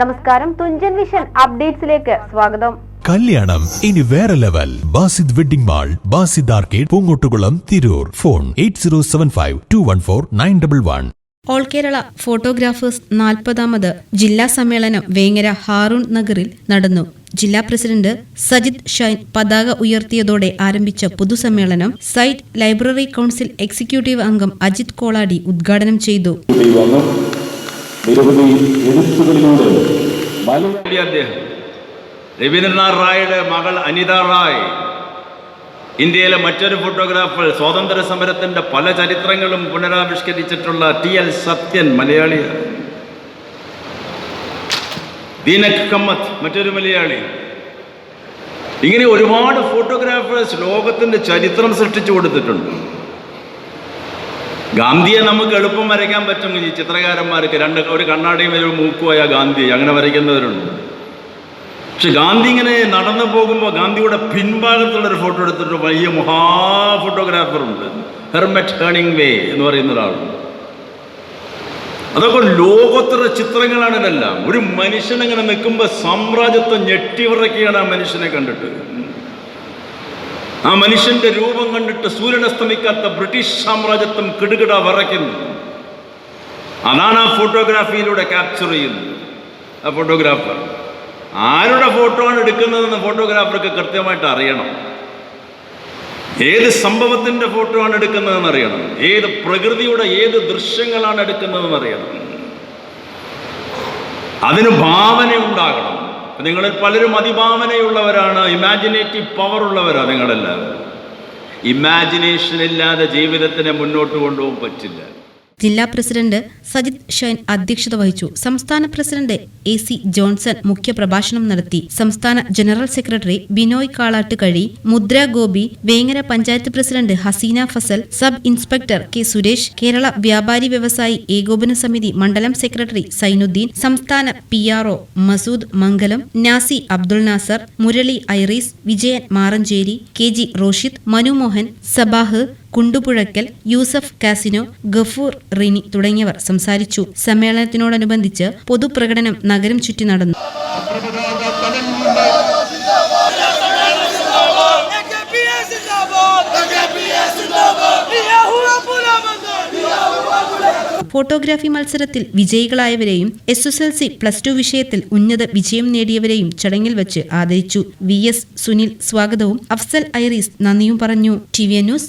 നമസ്കാരം തുഞ്ചൻ വിഷൻ അപ്ഡേറ്റ്സിലേക്ക് സ്വാഗതം. കല്യാണം ഇനി വേറെ level. Basid wedding mall Basid arcade Poongottukulam Tirur. Phone eight zero seven five two one four nine double one. All Kerala photographers നാൽപ്പതാമത് ജില്ലാ സമ്മേളനം വേങ്ങര ഹാറൂൺ നഗറിൽ നടന്നു. ജില്ലാ പ്രസിഡന്റ് സജിത് ഷൈൻ പതാക ഉയർത്തിയതോടെ ആരംഭിച്ച പൊതുസമ്മേളനം സൈറ്റ് ലൈബ്രറി കൗൺസിൽ എക്സിക്യൂട്ടീവ് അംഗം അജിത് കോളാടി ഉദ്ഘാടനം ചെയ്തു. നിരവധി എഴുത്തുകളിലൂടെ മലയാള അദ്ദേഹം രവീന്ദ്രനാഥ് റായുടെ മകൾ അനിത റായ് ഇന്ത്യയിലെ മറ്റൊരു ഫോട്ടോഗ്രാഫർ സ്വാതന്ത്ര്യ സമരത്തിന്റെ പല ചരിത്രങ്ങളും പുനരാവിഷ്കരിച്ചിട്ടുള്ള ടി എൽ സത്യൻ മലയാളിയാണ്. ദീനക് കമ്മത്ത് മറ്റൊരു മലയാളി. ഇങ്ങനെ ഒരുപാട് ഫോട്ടോഗ്രാഫേഴ്സ് ലോകത്തിന്റെ ചരിത്രം സൃഷ്ടിച്ചു കൊടുത്തിട്ടുണ്ട്. ഗാന്ധിയെ നമുക്ക് എളുപ്പം വരയ്ക്കാൻ പറ്റും ഈ ചിത്രകാരന്മാർക്ക്. രണ്ട് ഒരു കണ്ണാടിയും ഒരു മൂക്കുമായ ഗാന്ധി അങ്ങനെ വരയ്ക്കുന്നവരുണ്ട്. പക്ഷെ ഗാന്ധി ഇങ്ങനെ നടന്നു പോകുമ്പോൾ ഗാന്ധിയുടെ പിൻഭാഗത്തുള്ളൊരു ഫോട്ടോ എടുത്തിട്ട് വലിയ മഹാ ഫോട്ടോഗ്രാഫറുണ്ട്. ഹെർമറ്റ് ഹേണിംഗ് വേ എന്ന് പറയുന്ന ഒരാളുണ്ട് അതൊക്കെ ലോകോത്തര ചിത്രങ്ങളാണ് ഇതെല്ലാം. ഒരു മനുഷ്യനങ്ങനെ നിൽക്കുമ്പോൾ സാമ്രാജ്യത്വം ഞെട്ടിവിറക്കുകയാണ് ആ മനുഷ്യനെ കണ്ടിട്ട്. ആ മനുഷ്യന്റെ രൂപം കണ്ടിട്ട് സൂര്യൻ അസ്തമിക്കാത്ത ബ്രിട്ടീഷ് സാമ്രാജ്യത്വം കിടുകിട വിറയ്ക്കുന്നു. അതാണ് ആ ഫോട്ടോഗ്രാഫിയിലൂടെ ക്യാപ്ചർ ചെയ്യുന്നത്. ആ ഫോട്ടോഗ്രാഫർ. ആരുടെ ഫോട്ടോ ആണ് എടുക്കുന്നതെന്ന് ഫോട്ടോഗ്രാഫർക്ക് കൃത്യമായിട്ട് അറിയണം. ഏത് സംഭവത്തിന്റെ ഫോട്ടോ ആണ് എടുക്കുന്നതെന്ന് അറിയണം. ഏത് പ്രകൃതിയുടെ ഏത് ദൃശ്യങ്ങളാണ് എടുക്കുന്നതെന്ന് അറിയണം. അതിന് ഭാവന ഉണ്ടാകണം. നിങ്ങളിൽ പലരും അതിഭാവനയുള്ളവരാണ്. ഇമാജിനേറ്റീവ് പവർ ഉള്ളവരാണ് നിങ്ങളെല്ലാവരും. ഇമാജിനേഷൻ ഇല്ലാതെ ജീവിതത്തിനെ മുന്നോട്ട് കൊണ്ടുപോകാൻ പറ്റില്ല. ജില്ലാ പ്രസിഡന്റ് സജിത് ഷൈൻ അധ്യക്ഷത വഹിച്ചു. സംസ്ഥാന പ്രസിഡന്റ് എ സി ജോൺസൺ മുഖ്യപ്രഭാഷണം നടത്തി. സംസ്ഥാന ജനറൽ സെക്രട്ടറി ബിനോയ് കാളാട്ട് കഴി Mudra Gopi Vengara panchayat president Haseena Fazal sub inspector K Suresh Kerala Vyapari Vyavasayi Ekopana Samithi മണ്ഡലം സെക്രട്ടറി സൈനുദ്ദീൻ സംസ്ഥാന P R O Masood Mangalam Nasi Abdul Nasar Murali Iris Vijayan Maranchery K G Roshid Manumohan Sabah Kundupuzhakkal Yusuf casino Gafoor Rini തുടങ്ങിയവർ സംസാരിച്ചു. സമ്മേളനത്തിനോടനുബന്ധിച്ച് പൊതുപ്രകടനം നഗരം ചുറ്റി നടന്നു! Photography മത്സരത്തിൽ വിജയികളായവരെയും S S L C plus two വിഷയത്തിൽ ഉന്നത വിജയം നേടിയവരെയും ചടങ്ങിൽ വെച്ച് ആദരിച്ചു. വി എസ് സുനിൽ സ്വാഗതവും അഫ്സൽ ഐറീസ് നന്ദിയും പറഞ്ഞു. T V news